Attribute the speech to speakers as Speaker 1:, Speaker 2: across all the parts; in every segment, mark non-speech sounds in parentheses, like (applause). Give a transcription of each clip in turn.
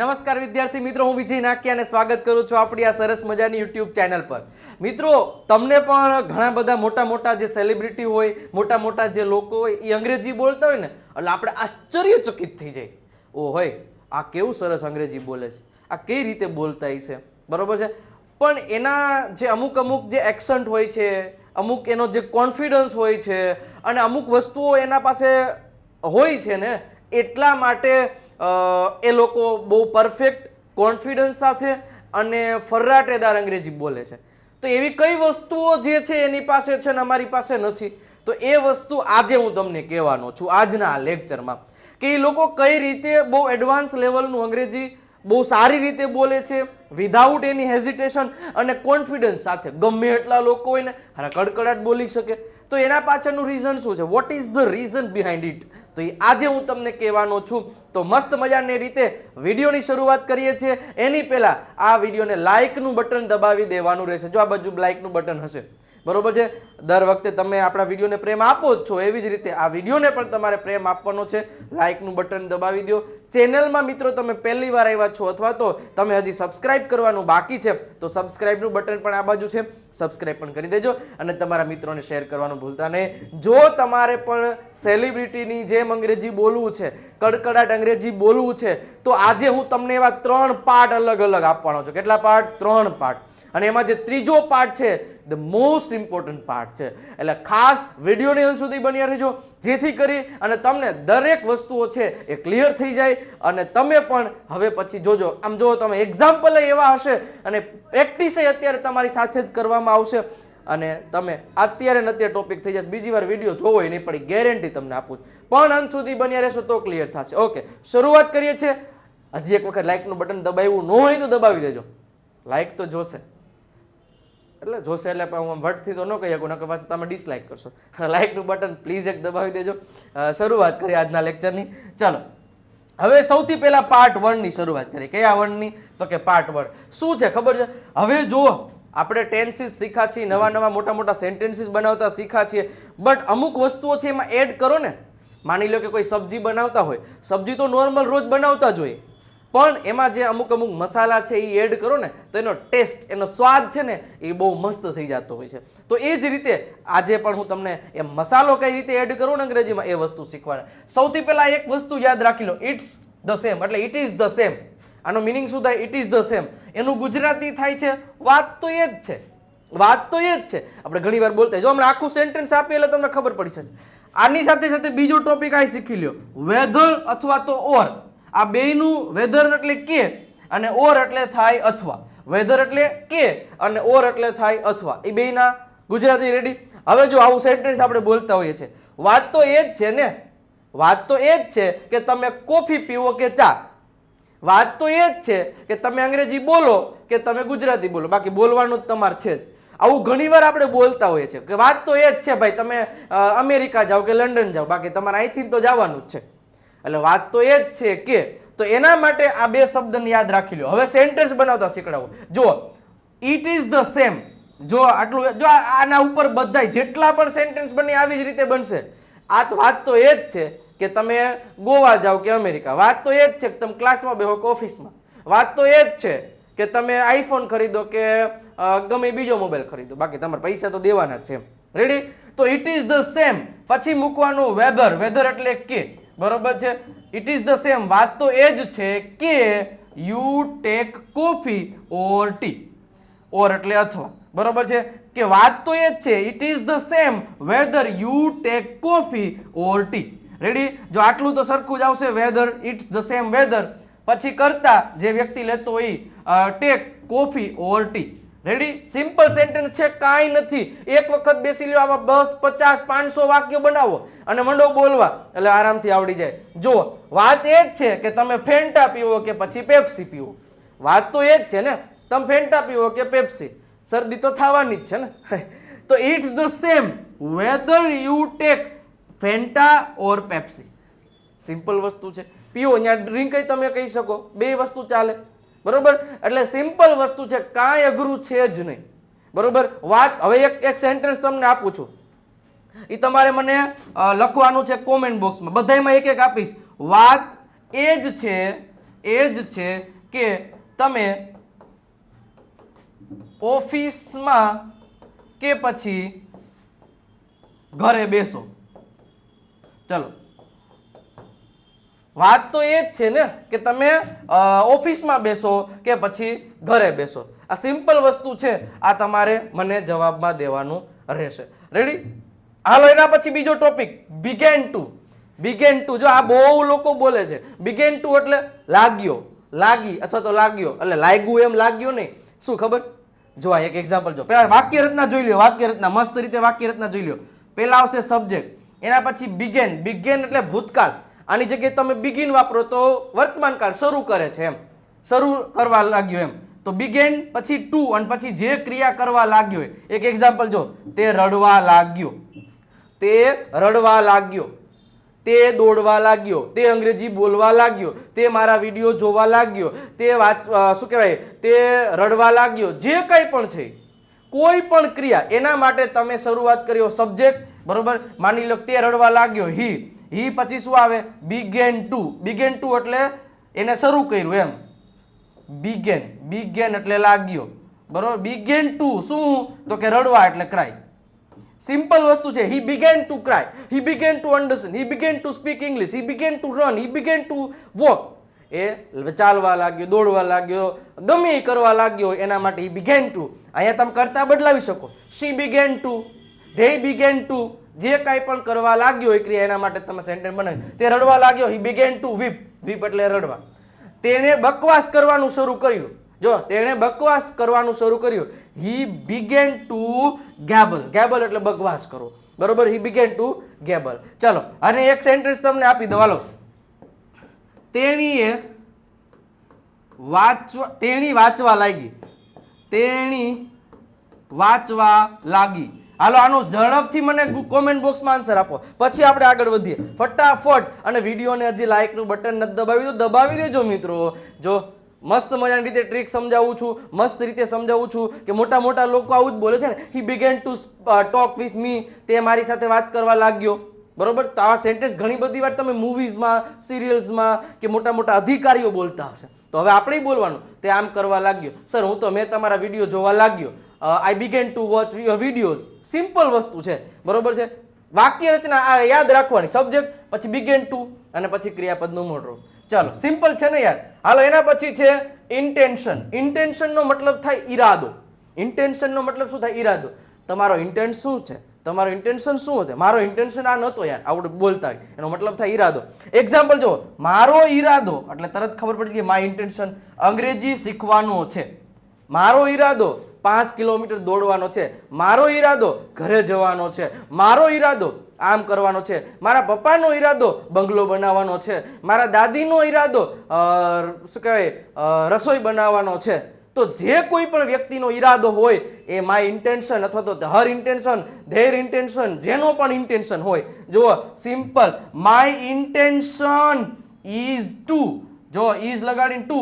Speaker 1: નમસ્કાર વિદ્યાર્થી મિત્રો, હું વિજય નાકી અને સ્વાગત કરું છું આપણી આ સરસ મજાની યુટ્યુબ ચેનલ પર. મિત્રો, તમને પણ ઘણા બધા મોટા મોટા જે સેલિબ્રિટી હોય મોટા મોટા જે લોકો હોય, એ અંગ્રેજી બોલતા હોય ને, એટલે આપણે આશ્ચર્યચકિત થઈ જાય. ઓ હોય, આ કેવું સરસ અંગ્રેજી બોલે છે? આ કઈ રીતે બોલતા છે? બરાબર છે? પણ એના જે અમુક અમુક જે એક્સન્ટ હોય છે, અમુક એનો જે કોન્ફિડન્સ હોય છે, અને અમુક વસ્તુઓ એના પાસે હોય છે ને, એટલા માટે એ લોકો બહુ પરફેક્ટ કોન્ફિડન્સ સાથે અને ફર્રાટેદાર અંગ્રેજી બોલે છે. તો એવી કઈ વસ્તુઓ જે છે એની પાસે છે ને અમારી પાસે નથી? તો એ વસ્તુ આજે હું તમને કહેવાનો છું, આજના આ લેક્ચરમાં કે એ લોકો કઈ રીતે બહુ એડવાન્સ લેવલનું અંગ્રેજી બહુ સારી રીતે બોલે છે વિધાઉટ એની હેઝિટેશન અને કોન્ફિડન્સ સાથે. ગમે એટલા લોકો હોય ને કડકડાટ બોલી શકે. તો એના પાછળનું રીઝન શું છે? What is the reason behind it તો એ આજે હું તમને કહેવાનો છું, તો મસ્ત મજાની રીતે વિડીયોની શરૂઆત કરીએ છીએ. એની પહેલાં આ વિડીયોને લાઇકનું બટન દબાવી દેવાનું રહેશે. જો આ બાજુ લાઇકનું બટન હશે બરોબર છે? દર વખતે તમે આપણા વિડીયોને પ્રેમ આપો જ છો. એવી જ રીતે આ વિડીયોને પણ તમારે પ્રેમ આપવાનો છે. લાઇકનું બટન દબાવી દો. ચેનલમાં મિત્રો તમે પહેલી વાર આવ્યા છો અથવા તો તમે હજી સબસ્ક્રાઇબ કરવાનું બાકી છે, તો સબસ્ક્રાઇબનું બટન પણ આ બાજુ છે. સબસ્ક્રાઇબ પણ કરી દેજો અને તમારા મિત્રોને શેર કરવાનું ભૂલતા નહીં. જો તમારે પણ સેલિબ્રિટીની જેમ અંગ્રેજી બોલવું છે, કડકડાટ અંગ્રેજી બોલવું છે, તો આજે હું તમને એવા ત્રણ પાર્ટ અલગ અલગ આપવાનો છું. કેટલા પાર્ટ ત્રણ પાર્ટ અને એમાં જે ત્રીજો પાર્ટ છે ધ મોસ્ટ ઇમ્પોર્ટન્ટ પાર્ટ છે. એટલે ખાસ વિડીયોની અંત સુધી બન્યા રહેજો. જેથી કરી અને તમને દરેક વસ્તુઓ છે એ ક્લિયર થઈ જાય અને તમે પણ હવે પછી જોજો. આમ જો તમે એક્ઝામ્પલ એવા હશે અને પ્રેક્ટિસ અત્યારે તમારી સાથે જ કરવામાં આવશે. અને તમે અત્યારે ને અત્યારે ટોપિક થઈ જશે. બીજી વાર વીડિયો જોવો નહીં પડી. ગેરંટી તમને આપું. પણ અંત સુધી બન્યા રહેશો તો ક્લિયર થશે. ઓકે શરૂઆત કરીએ છીએ. હજી એક વખત લાઇકનું બટન દબાવ્યું ન હોય તો દબાવી દેજો. લાઇક તો જોશે. એટલે જોશે એટલે હું વટથી તો ન કહી શકું, નકર પાછું તમે ડિસલાઇક કરશો. લાઇકનું બટન પ્લીઝ એક દબાવી દેજો. શરૂઆત કરીએ આજના લેક્ચરની ચાલો. હવે સૌથી પહેલાં પાર્ટ વનની શરૂઆત કરીએ. કયા વનની તો કે પાર્ટ વન શું છે? ખબર છે? હવે જુઓ, આપણે ટેન્સીસ શીખા છીએ, નવા નવા મોટા મોટા સેન્ટેન્સીસ બનાવતા શીખા છીએ. બટ અમુક વસ્તુઓ છે એમાં એડ કરો ને. માની લો કે કોઈ સબ્જી બનાવતા હોય. સબ્જી તો નોર્મલ રોજ બનાવતા જ હોય. પણ એમાં જે અમુક અમુક મસાલા છે એ એડ કરો ને, તો એનો ટેસ્ટ એનો સ્વાદ છે ને, એ બહુ મસ્ત થઈ જતો હોય છે. તો એ જ રીતે આજે પણ હું તમને એ મસાલો કઈ રીતે એડ કરું ને અંગ્રેજીમાં, એ વસ્તુ શીખવાડે. સૌથી પહેલાં એક વસ્તુ યાદ રાખી લો ઇટ્સ ધ સેમ એટલે ઇટ ઇઝ ધ સેમ આનો મિનિંગ શું થાય? ઇટ ઇઝ ધ સેમ એનું ગુજરાતી થાય છે, વાત તો એ જ છે. વાત તો એ જ છે. આપણે ઘણી વાર બોલતા. જો હમણાં આખું સેન્ટેન્સ આપીએ એટલે તમને ખબર પડી શકે આની સાથે સાથે બીજો ટોપિક આ શીખી લ્યો. વેધર અથવા તો ઓર આ બેયનું વેધર એટલે કે અને ઓર એટલે થાય અથવા. વેધર એટલે કે અને ઓર એટલે થાય અથવા. એ બેયના ગુજરાતી રેડી હવે જો આવું સેન્ટેન્સ આપણે બોલતા હોઈએ છીએ. વાત તો એ જ છે ને? વાત તો એ જ છે કે તમે કોફી પીવો કે ચા? વાત તો એ જ છે કે તમે અંગ્રેજી બોલો કે તમે ગુજરાતી બોલો. બાકી બોલવાનું જ તમારે છે જ. આવું ઘણીવાર આપણે બોલતા હોઈએ છીએ. કે વાત તો એ જ છે ભાઈ, તમે અમેરિકા જાઓ કે લંડન જાઓ. બાકી તમારે અહીંથી તો જવાનું જ છે. એટલે વાત તો એ જ છે કે, તો એના માટે આ બે શબ્દને યાદ રાખી લો હવે સેન્ટેન્સ બનાવતા શીખડાવો. જુઓ ઇટ ઇઝ ધ સેમ જો આટલું, જો આના ઉપર બધા જેટલા પણ સેન્ટેન્સ બને આવી જ રીતે બનશે. આ વાત તો એ જ છે કે તમે ગોવા જાઓ કે અમેરિકા. વાત તો એ જ છે કે તમે ક્લાસમાં બેહો કે ઓફિસમાં. વાત તો એ જ છે કે તમે આઈફોન ખરીદો કે ગમે બીજો મોબાઈલ ખરીદો. બાકી તમારે પૈસા તો દેવાના છે. રેડી તો ઇટ ઇઝ ધ સેમ પછી મૂકવાનું વેધર વેધર એટલે કે બરોબર છે? ઇટ ઇઝ ધ સેમ વાત તો એ જ છે કે you take coffee or tea or એટલે અથવા. બરોબર છે? કે વાત તો એ જ છે it is the same weather you take coffee or tea ready જો આટલું તો સરખું જ આવશે weather it's the same weather પછી કરતા જે વ્યક્તિ લેતો હોય take coffee or tea ready simple sentence છે, કાંઈ નથી. એક વખત બેસી લ્યો આવા બસ પચાસ, પાંચસો વાક્યો બનાવો અને મંડો બોલવા. એટલે આરામથી આવડી જાય. જુઓ, વાત એ જ છે કે તમે ફેન્ટા પીવો કે પછી પેપ્સી પીવો. વાત તો એ જ છે ને, તમે ફેન્ટા પીવો કે પેપ્સી શરદી તો થવાની જ છે ને. (laughs) તો it's the same weather you take Fanta or Pepsi simple વસ્તુ છે. પીઓ, અહીંયા ડ્રિંક તમે કહી શકો. બે વસ્તુ ચાલે. બરોબર? એટલે સિમ્પલ વસ્તુ છે, કાંઈ અઘરું છે જ નહીં. બરોબર? વાત, હવે એક એક સેન્ટેન્સ તમને આપું છું. એ તમારે મને લખવાનું છે કોમેન્ટ બોક્સમાં બધાયમાં એક એક આપીશ. વાત એ જ છે, એ જ છે કે તમે ઓફિસમાં કે પછી ઘરે બેસો. ચલો. વાત તો એ જ છે ને કે તમે ઓફિસમાં બેસો કે પછી ઘરે બેસો. આ સિમ્પલ વસ્તુ છે, આ તમારે મને જવાબમાં દેવાનું રહેશે. રેડી હાલો, એના પછી બીજો topic began to began to જો આ બહુ લોકો બોલે છે બિગેન ટુ એટલે લાગ્યો, લાગી અથવા તો લાગ્યો. એટલે લાગ્યું એમ લાગ્યો નહીં. શું ખબર? જો આ એક એક્ઝામ્પલ જો. પેલા વાક્ય રચના જોઈ લ્યો, વાક્ય રચના, મસ્ત રીતે વાક્ય રચના જોઈ લ્યો. પેલા આવશે સબ્જેક્ટ એના પછી બિગેન બિગેન એટલે ભૂતકાળ. આની જગ્યાએ તમે બિગિન વાપરો તો વર્તમાન કાળ શરૂ કરે છે એમ. શરૂ કરવા લાગ્યો એમ. તો બિગેન પછી ટુ અને પછી જે ક્રિયા કરવા લાગ્યો એક એક્ઝામ્પલ જો, તે રડવા લાગ્યો. તે રડવા લાગ્યો. તે દોડવા લાગ્યો. તે અંગ્રેજી બોલવા લાગ્યો. તે મારા વીડિયો જોવા લાગ્યો. તે વાંચ શું કહેવાય? તે રડવા લાગ્યો. જે કંઈ પણ છે, કોઈ પણ ક્રિયા, એના માટે તમે શરૂઆત કર્યો સબ્જેક્ટ બરોબર? માની લો તે રડવા લાગ્યો. હી. હી પછી શું આવે? બિગેન ટુ બિગેન ટુ એટલે એને શરૂ કર્યું એમ. બિગેન બિગેન એટલે લાગ્યો. બરોબર? બિગેન ટુ શું? તો કે રડવા એટલે ક્રાય સિમ્પલ વસ્તુ છે. He began to cry he began to understand he began to speak English he began to run he began to walk એ ચાલવા લાગ્યો, દોડવા લાગ્યો, ગમે એ કરવા લાગ્યો, એના માટે હી બિગેન ટુ અહીંયા તમે કરતા બદલાવી શકો. She began to they began to જે કાંઈ પણ કરવા લાગ્યો એ ક્રિયા એના માટે તમે સેન્ટેન્સ બનાવ્યું તે રડવા લાગ્યો he began to weep weep એટલે રડવા. તેણે બકવાસ કરવાનું શરૂ કર્યું. જો, તેણે બકવાસ કરવાનું શરૂ કર્યું. હી બિગેન ટુ ગેબલ ગેબલ એટલે બકવાસ કરો. બરોબર? હી બિગેન ટુ ગેબલ ચાલો અને એક સેન્ટેન્સ તમને આપી દો હાલો. તેણીએ વાંચવા, તેણી વાંચવા લાગી. તેણી વાંચવા લાગી. હાલો, આનું ઝડપથી મને કોમેન્ટ બોક્સમાં આન્સર આપો. પછી આપણે આગળ વધીએ. ફટાફટ, અને વિડીયોને હજી લાઇકનું બટન નથી દબાવ્યું, તો દબાવી દેજો મિત્રો. જો મસ્ત મજાની રીતે ટ્રીક સમજાવું છું, મસ્ત રીતે સમજાવું છું કે મોટા મોટા લોકો આવું જ બોલે છે ને he began to talk with me તે મારી સાથે વાત કરવા લાગ્યો. બરોબર? તો આ સેન્ટેન્સ ઘણી બધી વાર તમે મૂવીઝમાં સિરિયલ્સમાં કે મોટા મોટા અધિકારીઓ બોલતા હશે. તો હવે આપણે બોલવાનું. તે આમ કરવા લાગ્યો. સર હું તો, મેં તમારા વીડિયો જોવા લાગ્યો. I began to watch your videos simple વસ્તુ છે. બરોબર છે? વાક્ય રચના આ યાદ રાખવાની સબ્જેક્ટ પછી બિગેન ટુ અને પછી ક્રિયાપદનું મોટરો ચાલો સિમ્પલ છે ને યાર? હાલો, એના પછી છે ઇન્ટેન્શન ઇન્ટેન્શનનો મતલબ થાય ઈરાદો. ઇન્ટેન્શનનો મતલબ શું થાય? ઈરાદો. તમારો ઇન્ટેન્ટ શું છે? તમારો ઇન્ટેન્શન શું હતો મારો ઇન્ટેન્શન આ નહોતો યાર. આવડે બોલતા હોય. એનો મતલબ થાય ઈરાદો. એક્ઝામ્પલ જો મારો ઈરાદો, એટલે તરત ખબર પડી કે માય ઇન્ટેન્શન અંગ્રેજી શીખવાનો છે. મારો ઈરાદો પાંચ કિલોમીટર દોડવાનો છે. મારો ઈરાદો ઘરે જવાનો છે. મારો ઈરાદો આમ કરવાનો છે. મારા પપ્પાનો ઈરાદો બંગલો બનાવવાનો છે. મારા દાદીનો ઈરાદો શું કહેવાય રસોઈ બનાવવાનો છે. તો જે કોઈ પણ વ્યક્તિનો ઈરાદો હોય, એ માય ઇન્ટેન્શન અથવા તો હર ઇન્ટેન્શન ધેર ઇન્ટેન્શન જેનો પણ ઇન્ટેન્શન હોય, જુઓ simple my intention is to જો is લગાડીને to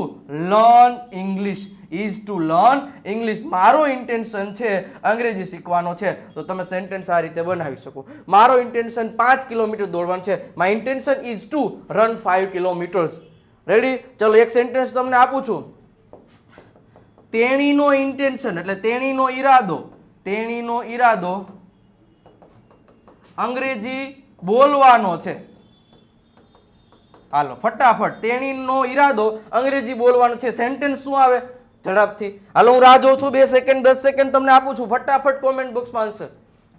Speaker 1: learn English is to learn English મારો ઇન્ટેન્શન છે અંગ્રેજી શીખવાનો છે. તો તમે સેન્ટેન્સ આ રીતે બનાવી શકો. મારો ઇન્ટેન્શન પાંચ કિલોમીટર દોડવાનું છે. My intention is to run five kilometres ready ચલો, એક સેન્ટેન્સ તમને આપું છું. તેણીનો ઇન્ટેન્શન એટલે તેણીનો ઈરાદો. તેણીનો ઈરાદો અંગ્રેજી બોલવાનો છે. હાલો, ફટાફટ. તેણીનો ઈરાદો અંગ્રેજી બોલવાનો છે. સેન્ટેન્સ શું આવે? ઝડપથી. હાલો, હું રાહ જોઉં છું, બે સેકન્ડ દસ સેકન્ડ તમને આપું છું. ફટાફટ કોમેન્ટ બોક્સમાં answer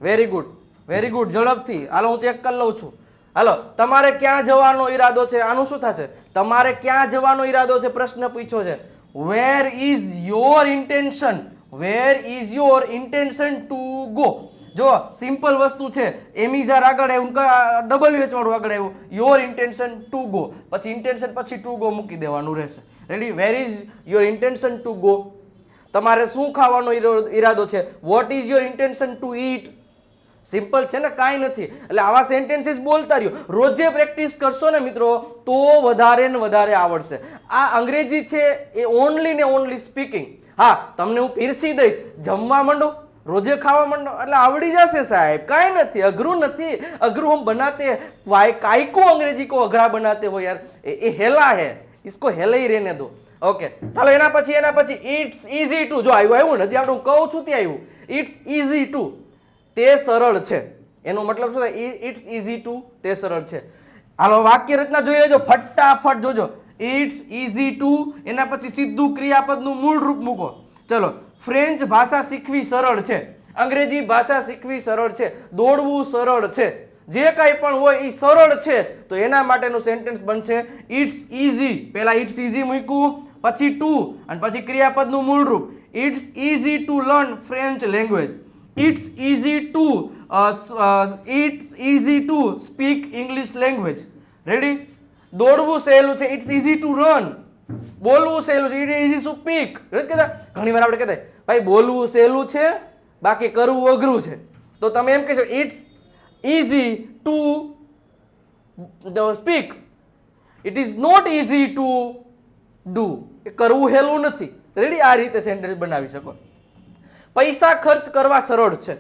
Speaker 1: very good very good ઝડપથી. હાલો, હું ચેક કરી લઉં છું. હાલો, તમારે ક્યાં જવાનો ઈરાદો છે? આનું શું થશે? તમારે ક્યાં જવાનો ઈરાદો છે? પ્રશ્ન પૂછ્યો છે. Where is your intention where is your intention to go જો સિમ્પલ વસ્તુ છે. એમિઝાર આગળ આવ્યું ડબલ્યુ એચ આગળ આવ્યું. યોર ઇન્ટેન્શન ટુ ગો પછી ઇન્ટેન્શન પછી ટુ ગો મૂકી દેવાનું રહેશે. Ready where is your intention to go તમારે શું ખાવાનો ઈરાદો છે? What is your intention to eat simple છે ને, કાંઈ નથી. એટલે આવા સેન્ટેન્સીસ બોલતા રહ્યો. રોજે પ્રેક્ટિસ કરશો ને મિત્રો, તો વધારે ને વધારે આવડશે. આ અંગ્રેજી છે, એ ઓનલી ને ઓનલી સ્પીકિંગ હા, તમને હું પીરસી દઈશ. જમવા માંડો, રોજે ખાવા માંડો, એટલે આવડી જશે સાહેબ. કાંઈ નથી, અઘરું નથી. અઘરું હમ બનાતે, વાય કાઈ કો અંગ્રેજી કો અઘરા બનાતે હો યાર. એ હેલા હે. इसको હેલે ही રહેને દો ઓકે ચાલો એના પછી એના પછી ઇટ્સ ઇઝી ટુ જો આવ્યું આવ્યું ને હજી આપણે હું કહું છું ત્યાં આવ્યું ઇટ્સ ઇઝી ટુ તે સરળ છે એનો મતલબ શું થાય ઇટ્સ ઇઝી ટુ તે સરળ છે હાલો વાક્ય રચના જોઈ લેજો ફટાફટ જોજો ઇટ્સ ઇઝી ટુ એના પછી સીધું ક્રિયાપદનું મૂળ રૂપ મૂકો ચલો ફ્રેન્ચ ભાષા શીખવી સરળ છે અંગ્રેજી ભાષા શીખવી સરળ છે દોડવું સરળ છે જે કાંઈ પણ હોય એ સરળ છે, તો એના માટેનું સેન્ટેન્સ બનશે ઇટ્સ ઇઝી પહેલાં ઇટ્સ ઇઝી મૂક્યું, પછી ટુ અને પછી ક્રિયાપદનું મૂળરૂપ it's easy to learn French language it's easy to it's easy to speak English language ready દોડવું સહેલું છે ઇટ્સ ઇઝી ટુ રન બોલવું સહેલું છે ઇટ ઇઝી ટુ સ્પીક કહેતા? ઘણી વાર આપણે કહેતા ભાઈ, બોલવું સહેલું છે, બાકી કરવું અઘરું છે. તો તમે એમ કહેશો it's easy to speak it is not easy to do એ કરવું હેલું નથી. રેડી આ રીતે સેન્ટેન્સ બનાવી શકો. પૈસા ખર્ચ કરવા સરળ છે.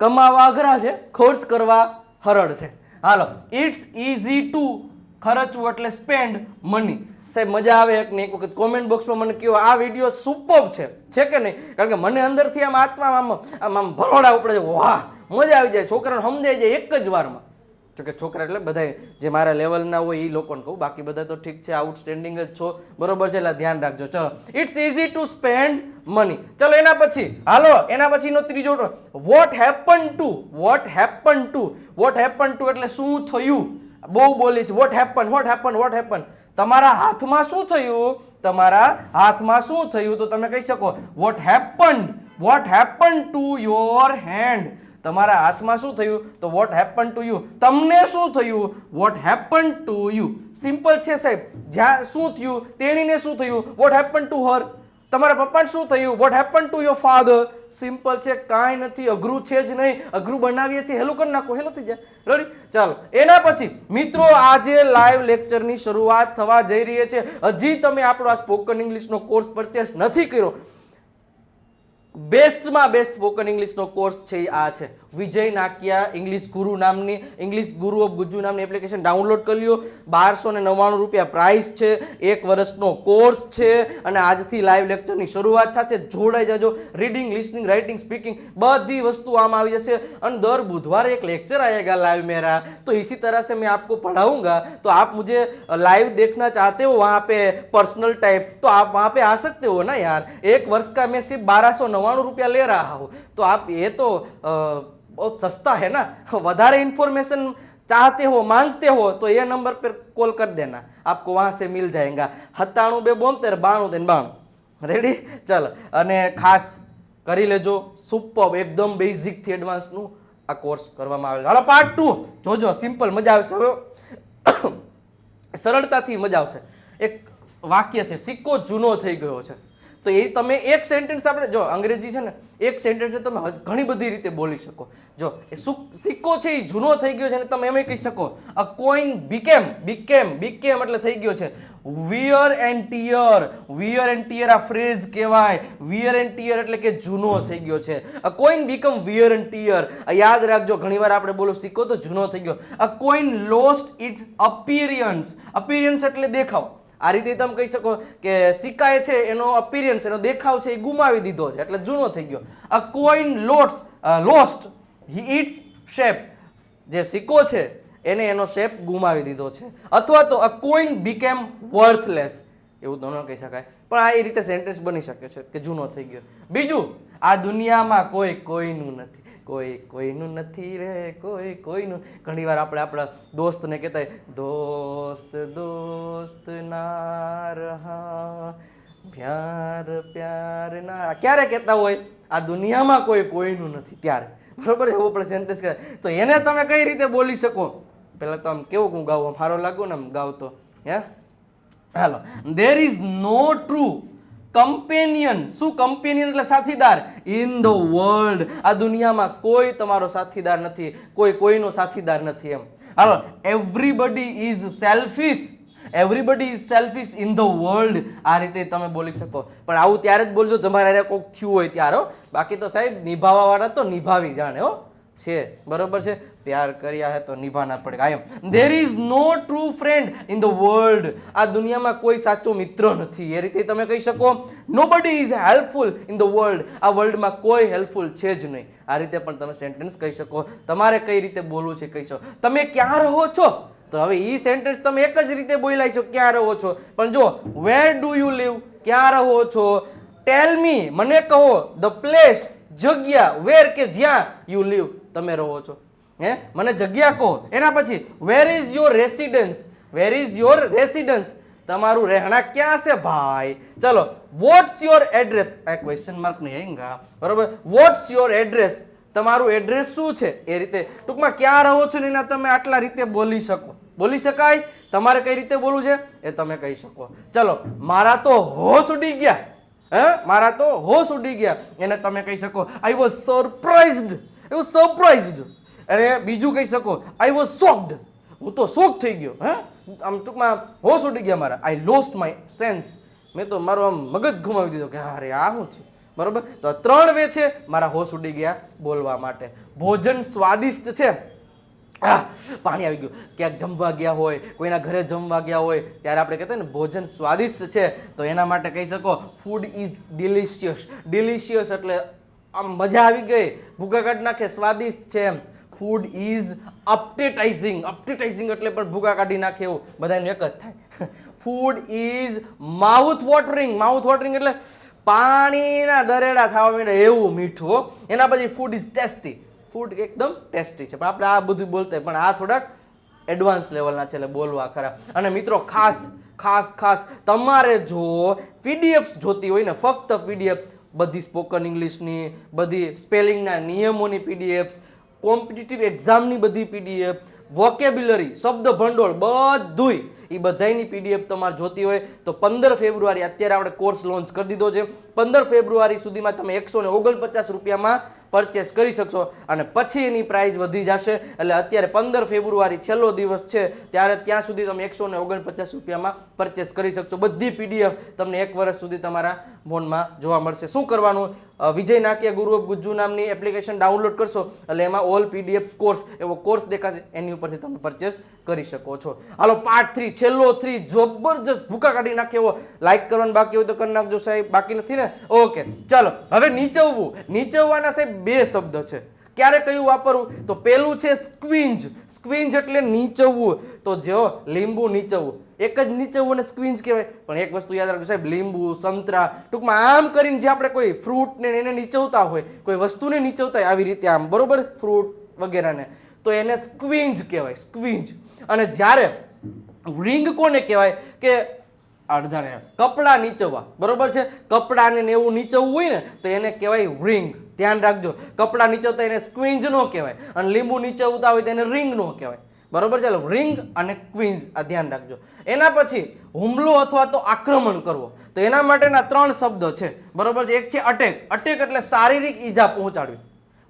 Speaker 1: કમાવા અઘરા છે. ખર્ચ કરવા સરળ છે. હાલો. ઇટ્સ ઇઝી ટુ ખર્ચવું એટલે સ્પેન્ડ મની સાહેબ, મજા આવે એક ને એક વખત કોમેન્ટ બોક્સમાં મને કહો આ વીડિયો સુપર છે. છે કે નહીં? કારણ કે મને અંદરથી આમ આત્મા આમ આમ આમ ભરોડા ઉપડે છે. વાહ! મજા આવી જાય. છોકરાને સમજાઈ જાય એક જ વારમાં. જો કે છોકરા એટલે બધા જે મારા લેવલના હોય એ લોકોને કહું. બાકી બધા તો ઠીક છે આઉટસ્ટેન્ડિંગ જ છો. બરોબર છે, એટલે ધ્યાન રાખજો. ચલો it's easy to spend money ચલો, એના પછી, હાલો, એના પછીનો ત્રીજો what happen to what happen to what happen to એટલે શું થયું? બહુ બોલી છે. What happen what happen what happen તમારા હાથમાં શું થયું? તમારા હાથમાં શું થયું? તો તમે કહી શકો what happen what happen to your hand તમારા હાથમાં શું થયું? તો વોટ હેપન ટુ યુ તમને શું થયું? What happen to you simple છે સાહેબ. જ્યાં શું થયું? તેણીને શું થયું? વોટ હેપન ટુ હર તમારા પપ્પાને શું થયું? What happen to your father simple છે. કાંઈ નથી. અઘરું છે જ નહીં. અઘરું બનાવીએ છીએ. હેલું કરી નાખો. હેલું થઈ જાય. રેડી ચાલો. એના પછી, મિત્રો, આજે લાઈવ લેક્ચરની શરૂઆત થવા જઈ રહી છે. હજી તમે આપણો આ સ્પોકન ઇંગ્લિશનો કોર્સ પરચેસ નથી કર્યો. બેસ્ટમાં બેસ્ટ સ્પોકન ઇંગ્લિશનો કોર્સ છે એ આ છે વિજય નાકિયા ઇંગ્લિશ ગુરુ નામની ઇંગ્લિશ ગુરુ ઓફ ગુજ્જુ નામની એપ્લિકેશન ડાઉનલોડ કરી લ્યો બારસો ને નવ્વાણું રૂપિયા પ્રાઇસ છે એક વર્ષનો કોર્સ છે અને આજથી લાઈવ લેક્ચરની શરૂઆત થશે જોડાઈ જજો રીડિંગ લિસનિંગ રાઇટિંગ સ્પીકિંગ બધી વસ્તુ આમાં આવી જશે અને દર बुधवार एक लेक्चर आएगा लाइव मेरा तो इसी तरह से मैं आपको पढ़ाऊंगा तो आप मुझे लाइव देखना चाहते हो वहाँ पे पर्सनल टाइप तो आप वहाँ पे आ सकते हो ना यार एक वर्ष का मैं सिर्फ बारह सौ नव्वाणું रुपया ले रहा हूँ तो आप ये तो अ, बहुत सस्ता है ना વધારે इन्फॉर्मेशन चाहते हो मांगते हो तो ये नंबर पर कॉल कर देना आपको वहाँ से मिल जाएगा સત્તાણું બે બોતેર બાણું તેન બાણું રેડી ચાલો અને ખાસ કરી લેજો સુપર એકદમ બેઝિકથી એડવાન્સનું આ કોર્સ કરવામાં આવે હાલો પાર્ટ ટુ જોજો સિમ્પલ મજા આવશે હવે (coughs) સરળતાથી મજા આવશે એક વાક્ય છે સિક્કો જૂનો થઈ ગયો છે તો એ તમે એક સેન્ટેન્સ આપણે, જો અંગ્રેજી છે ને, એક સેન્ટેન્સ તમે ઘણી બધી રીતે બોલી શકો. જો, એ સિક્કો છે એ જૂનો થઈ ગયો છે ને તમે એમ કહી શકો. A coin became became became એટલે થઈ ગયો છે. Wear and tear wear and tear આ ફ્રેઝ કહેવાય. વિયર એન્ડ ટીયર એટલે કે જૂનો થઈ ગયો છે. A coin become wear and tear યાદ રાખજો, ઘણીવાર આપણે બોલો સિક્કો તો જૂનો થઈ ગયો. A coin lost its appearance appearance એટલે દેખાવ. આ રીતે તમે કહી શકો કે સિક્કાએ છે એનો અપિરિયન્સ એનો દેખાવ છે એ ગુમાવી દીધો છે. એટલે જૂનો થઈ ગયો. A coin lots lost he its shape જે સિક્કો છે એને એનો શેપ ગુમાવી દીધો છે. અથવા તો અ કોઈન બીકેમ વર્થલેસ એવું તો કહી શકાય. પણ આ એ રીતે સેન્ટેન્સ બની શકે છે કે જૂનો થઈ ગયો. બીજું, આ દુનિયામાં કોઈ કોઈનું નથી. કોઈ કોઈનું નથી રે, કોઈ કોઈનું. ઘણીવાર આપણે આપણા દોસ્તને કહેતા દોસ્ત દોસ્ત ના પ્યાર પ્યાર ના ક્યારે કહેતા હોય, આ દુનિયામાં કોઈ કોઈનું નથી. ત્યારે. બરોબર એવું આપણે સેન્ટેન્સ કહે તો એને તમે કઈ રીતે બોલી શકો? પહેલાં તો આમ કેવું હું ગાવું સારો લાગુ ને આમ ગાવતો હે? હાલો. There is no true companion શું કમ્પેનિયન એટલે સાથીદાર? ઇન ધ વર્લ્ડ આ દુનિયામાં કોઈ તમારો સાથીદાર નથી, કોઈ કોઈનો સાથીદાર નથી એમ. હાલો everybody is selfish everybody is selfish in the world આ રીતે તમે બોલી શકો. પણ આવું ત્યારે જ બોલજો, તમારે કોઈક થયું હોય ત્યારે બાકી તો સાહેબ, નિભાવવાવાળા તો નિભાવી જાણે, હો. છે. બરોબર છે? પ્યાર કર્યા હે તો નિભાના પડે. એમ there is no true friend in the world આ દુનિયામાં કોઈ સાચો મિત્ર નથી. એ રીતે તમે કહી શકો nobody is helpful in the world આ વર્લ્ડમાં કોઈ હેલ્પફુલ છે જ નહીં. આ રીતે પણ તમે સેન્ટેન્સ કહી શકો. તમારે કઈ રીતે બોલવું છે કહી શકો. તમે ક્યાં રહો છો? તો હવે એ સેન્ટેન્સ તમે એક જ રીતે બોલાઈ છો ક્યાં રહો છો? પણ જો વેર ડુ યુ લીવ ક્યાં રહો છો? ટેલ મી મને કહો ધ પ્લેસ જગ્યા વેર કે જ્યાં યુ લીવ તમે રહો છો. હે? મને જગ્યા કહો. એના પછી where is your residence where is your residence તમારું રહેણાંક ક્યાં છે ભાઈ? ચલો વોટ્સ યોર એડ્રેસ આ ક્વેશ્ચન માર્ક નહીં આયેંગા બરોબર? વોટ્સ યોર એડ્રેસ તમારું એડ્રેસ શું છે? એ રીતે. ટૂંકમાં ક્યાં રહો છો ને એના તમે આટલા રીતે બોલી શકો. બોલી શકાય? તમારે કઈ રીતે બોલવું છે? એ તમે કહી શકો. ચલો, મારા તો હોશ ઉડી ગયા. હે? મારા તો હોશ ઉડી ગયા. એને તમે કહી શકો I was surprised I was surprised અને બીજું કહી શકો આઈ વોઝ શોક્ડ હું તો શોક થઈ ગયો, હે? આમ ટૂંકમાં હોશ ઉડી ગયા મારા. આઈ લોસ્ટ માય સેન્સ મેં તો મારો આમ મગજ ગુમાવી દીધો કે અરે આ શું છે બરોબર? તો આ ત્રણ વે છે મારા હોશ ઉડી ગયા બોલવા માટે. ભોજન સ્વાદિષ્ટ છે. આ પાણી આવી ગયું. ક્યાંક જમવા ગયા હોય, કોઈના ઘરે જમવા ગયા હોય, ત્યારે આપણે કહેતા ને, ભોજન સ્વાદિષ્ટ છે. તો એના માટે કહી શકો ફૂડ ઇઝ ડિલિશિયસ ડિલિશિયસ એટલે આમ મજા આવી ગઈ. ભૂકા કાઢી નાખે, સ્વાદિષ્ટ છે એમ. ફૂડ ઇઝ અપટેટાઇઝિંગ અપટેટાઇઝિંગ એટલે પણ ભૂકા કાઢી નાખે એવું. બધાને એક જ થાય. Food is mouth watering mouth watering એટલે પાણીના દરેડા થવા માંડે એવું મીઠું એના પછી ફૂડ ઇઝ ટેસ્ટી ફૂડ એકદમ ટેસ્ટી છે. પણ આપણે આ બધું બોલતા પણ આ થોડાક એડવાન્સ લેવલના છે એટલે બોલવા ખરા. અને મિત્રો, ખાસ ખાસ ખાસ, તમારે જો પીડીએફ જોતી હોય ને, ફક્ત પીડીએફ બધી સ્પોકન ઇંગ્લિશની, બધી સ્પેલિંગના નિયમોની પીડીએફ કોમ્પિટિટિવ એક્ઝામની બધી પીડીએફ, વોકેબ્યુલરી શબ્દ ભંડોળ બધુંય એ બધાયની પીડીએફ તમારે જોતી હોય તો પંદર ફેબ્રુઆરી અત્યારે આપણે કોર્સ લોન્ચ કરી દીધો છે. પંદર ફેબ્રુઆરી સુધીમાં તમે એકસો ઓગણપચાસ રૂપિયામાં પરચેસ કરી શકશો અને પછી એની પ્રાઇસ વધી જશે. એટલે અત્યારે પંદર ફેબ્રુઆરી છેલ્લો દિવસ છે, ત્યારે ત્યાં સુધી તમે એકસો ને ઓગણપચાસ રૂપિયામાં પરચેસ કરી શકશો. બધી પીડીએફ તમને એક વર્ષ સુધી તમારા ફોનમાં જોવા મળશે. શું કરવાનું? વિજય નાકિયા ગુરુ ઓફ ગુજ્જુ નામની એપ્લિકેશન ડાઉનલોડ કરશો, એટલે એમાં ઓલ પીડીએફ કોર્સ એવો કોર્સ દેખાશે, એની ઉપરથી તમે પરચેસ કરી શકો છો. હાલો પાર્ટ થ્રી છેલ્લો થ્રી જબરજસ્ત ભૂકા કાઢી નાખે એવો લાઈક કરવાનું બાકી હોય તો કરી નાખજો સાહેબ, બાકી નથી ને? ઓકે ચાલો, હવે નીચવવું. નીચવવાના સાહેબ બે શબ્દ છે. ક્યારે કયું વાપરવું? તો પેલું છે સ્ક્વિન્જ સ્ક્વિન્જ એટલે નીચવવું. તો જો, લીંબુ નીચવવું. એક જ નીચવવું અને સ્ક્વિન્જ કહેવાય. પણ એક વસ્તુ યાદ રાખજો સાહેબ, લીંબુ, સંતરા, ટૂંકમાં આમ કરીને જે આપણે કોઈ ફ્રૂટને એને નીચવતા હોય, કોઈ વસ્તુને નીચવતા હોય, આવી રીતે આમ, બરોબર? ફ્રૂટ વગેરેને. તો એને સ્ક્વિન્જ કહેવાય સ્ક્વિન્જ અને જ્યારે રિંગ કોને કહેવાય? કે અડધાને, કપડાં નીચવવા. બરોબર છે? કપડાને ને એવું નીચવવું હોય ને, તો એને કહેવાય રિંગ ધ્યાન રાખજો. કપડાં નીચવતા એને સ્ક્વિન્જ ન કહેવાય. અને લીંબુ નીચવતા હોય તો એને રિંગ ન કહેવાય. બરોબર છે રિંગ અને ક્વિન્સ, આ ધ્યાન રાખજો. એના પછી હુમલો અથવા તો આક્રમણ કરવો. તો એના માટેના ત્રણ શબ્દો છે. બરોબર છે? એક છે અટેક અટેક એટલે શારીરિક ઈજા પહોંચાડવી.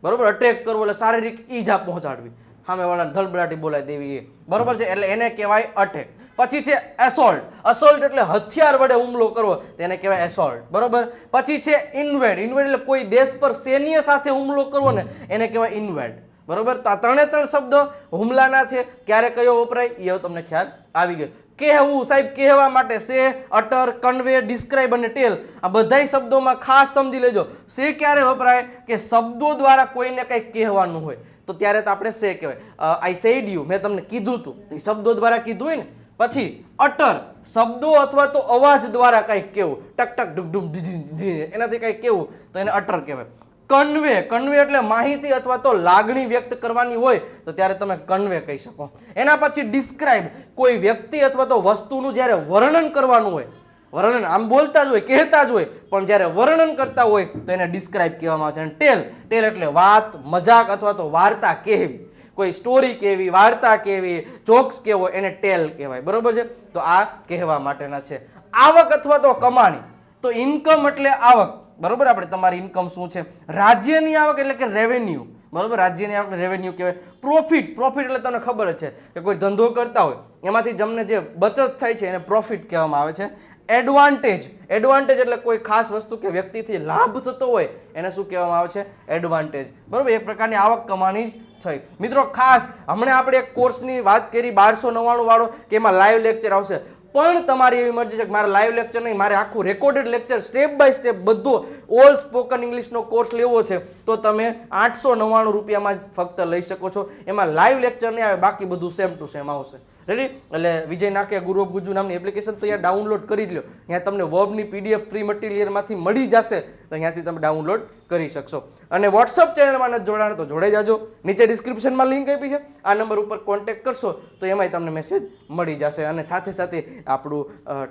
Speaker 1: બરોબર? અટેક કરવો એટલે શારીરિક ઈજા પહોંચાડવી. સામેવાળાને ધલબડાટી બોલાવી દેવી એ. બરોબર છે? એટલે એને કહેવાય અટેક પછી છે એસોલ્ટ અસોલ્ટ એટલે હથિયાર વડે હુમલો કરવો. તેને કહેવાય એસોલ્ટ બરોબર? પછી છે ઇન્વેડ ઇન્વેડ એટલે કોઈ દેશ પર સૈન્ય સાથે હુમલો કરવો ને, એને કહેવાય ઇન્વેડ બરોબર? તો આ ત્રણે ત્રણ શબ્દો હુમલાના છે. ક્યારે કયો વપરાય? એ તમને ખ્યાલ આવી ગયો. કહેવું સાહેબ, કહેવા માટે સે, અટર, કન્વે, ડિસ્ક્રાઇબ અને ટેલ આ બધાય શબ્દોમાં ખાસ સમજી લેજો. સે ક્યારે વપરાય? કે શબ્દો દ્વારા કોઈને કંઈક કહેવાનું હોય. તો ત્યારે તો આપણે સે કહેવાય. આઈ સેડ યુ મેં તમને કીધું હતું એ શબ્દો દ્વારા કીધું હોય ને? પછી અટર, શબ્દો અથવા તો અવાજ દ્વારા કંઈક કહેવું. ટક ટક ડુક ઢી એનાથી કંઈક કેવું તો એને અટર કહેવાય. કન્વે કન્વે એટલે માહિતી અથવા તો લાગણી વ્યક્ત કરવાની હોય, તો ત્યારે તમે કન્વે કહી શકો. એના પછી ડિસ્ક્રાઇબ કોઈ વ્યક્તિ અથવા તો વસ્તુનું જ્યારે વર્ણન કરવાનું હોય, વર્ણન આમ બોલતા જ હોય, કહેતા જ હોય, પણ જ્યારે વર્ણન કરતા હોય, તો એને ડિસ્ક્રાઇબ કહેવામાં આવે છે. અને ટેલ ટેલ એટલે વાત, મજાક અથવા તો વાર્તા કહેવી. કોઈ સ્ટોરી કહેવી, વાર્તા કહેવી જોક્સ કહેવો, એને ટેલ કહેવાય. બરોબર છે? તો આ કહેવા માટેના છે. આવક અથવા તો કમાણી. તો ઇન્કમ એટલે આવક. બરોબર આપણે તમારી ઇન્કમ શું છે? રાજ્યની આવક એટલે કે રેવન્યુ બરોબર? રાજ્યની આવક રેવન્યુ કહેવાય. પ્રોફિટ પ્રોફિટ એટલે તમને ખબર જ છે કે કોઈ ધંધો કરતા હોય, એમાંથી જમને જે બચત થાય છે એને પ્રોફિટ કહેવામાં આવે છે. એડવાન્ટેજ એડવાન્ટેજ એટલે કોઈ ખાસ વસ્તુ કે વ્યક્તિથી લાભ થતો હોય, એને શું કહેવામાં આવે છે? એડવાન્ટેજ બરોબર? એક પ્રકારની આવક કમાણી જ થઈ. મિત્રો, ખાસ, હમણાં આપણે એક કોર્સની વાત કરી, બારસો નવ્વાણું વાળો, કે એમાં લાઈવ લેક્ચર આવશે. પણ તમારી એવી મરજી છે કે મારે લાઈવ લેક્ચર નહીં, મારે આખું recorded lecture step by step બધું ઓલ સ્પોકન ઇંગ્લિશનો કોર્સ લેવો છે. તો તમે આઠસો નવ્વાણું રૂપિયામાં જ ફક્ત લઈ શકો છો. એમાં લાઈવ લેક્ચર નહીં આવે, બાકી બધું સેમ ટુ સેમ આવશે. રેડી એટલે વિજય નાકે ગુરુ ગુજુ નામની એપ્લિકેશન તો અહીંયા ડાઉનલોડ કરી લો અહીંયા તમને વર્બની પીડીએફ ફ્રી મટીરિયલમાંથી મળી જશે. તો અહીંયાથી તમે ડાઉનલોડ કરી શકશો. અને વોટ્સઅપ ચેનલમાં નથી જોડાણ તો જોડાઈ જાજો. નીચે ડિસ્ક્રિપ્શનમાં લિંક આપી છે. આ નંબર ઉપર કોન્ટેક્ટ કરશો તો એમાંય તમને મેસેજ મળી જશે. અને સાથે સાથે આપણું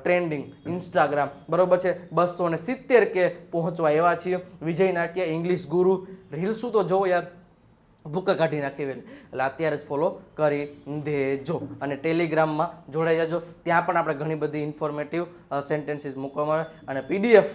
Speaker 1: ટ્રેન્ડિંગ ઇન્સ્ટાગ્રામ બરોબર છે? બસો ને સિત્તેર કે પહોંચવા એવા છીએ. વિજય નાક્યા ઇંગ્લિશ ગુરુ. રીલ્સું તો જોવો યાર. ભૂકા કાઢી નાખી એટલે અત્યારે જ ફોલો કરી દેજો અને ટેલિગ્રામમાં જોડાઈ જજો. ત્યાં પણ આપણે ઘણી બધી ઇન્ફોર્મેટિવ સેન્ટેન્સીસ મૂકવામાં આવે. અને પીડીએફ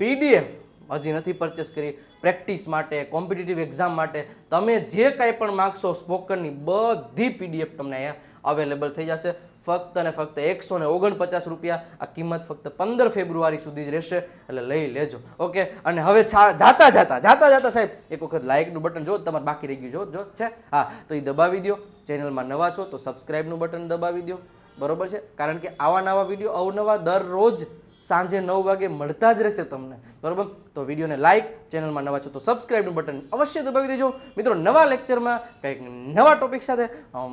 Speaker 1: પીડીએફ હજી નથી પરચેસ કરી. પ્રેક્ટિસ માટે કોમ્પિટિટિવ એક્ઝામ માટે તમે જે કાંઈ પણ માગશો સ્પોકનની બધી પીડીએફ તમને અહીંયા અવેલેબલ થઈ જશે. ફક્ત અને ફક્ત એકસો ને ઓગણપચાસ રૂપિયા. આ કિંમત ફક્ત પંદર ફેબ્રુઆરી સુધી જ રહેશે. એટલે લઈ લેજો. ઓકે? અને હવે જાતા જાતા જાતા જાતા સાહેબ, એક વખત લાઇકનું બટન જો, તમારે બાકી રહી ગયું જો જો, છે? હા, તો એ દબાવી દો ચેનલમાં નવા છો, તો સબસ્ક્રાઈબનું બટન દબાવી દો બરોબર છે? કારણ કે આવા નવા વીડિયો અવનવા દરરોજ સાંજે નવ વાગે મળતા જ રહેશે તમને. બરોબર? તો વિડીયોને લાઇક ચેનલમાં નવા છો, તો સબસ્ક્રાઈબનું બટન અવશ્ય દબાવી દેજો. મિત્રો, નવા લેક્ચરમાં કંઈક નવા ટોપિક સાથે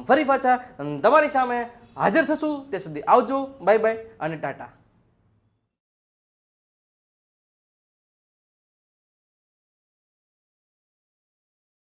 Speaker 1: ફરી પાછા તમારી સામે હાજર થશું તે સુધી આવજો બાય બાય અને ટાટા.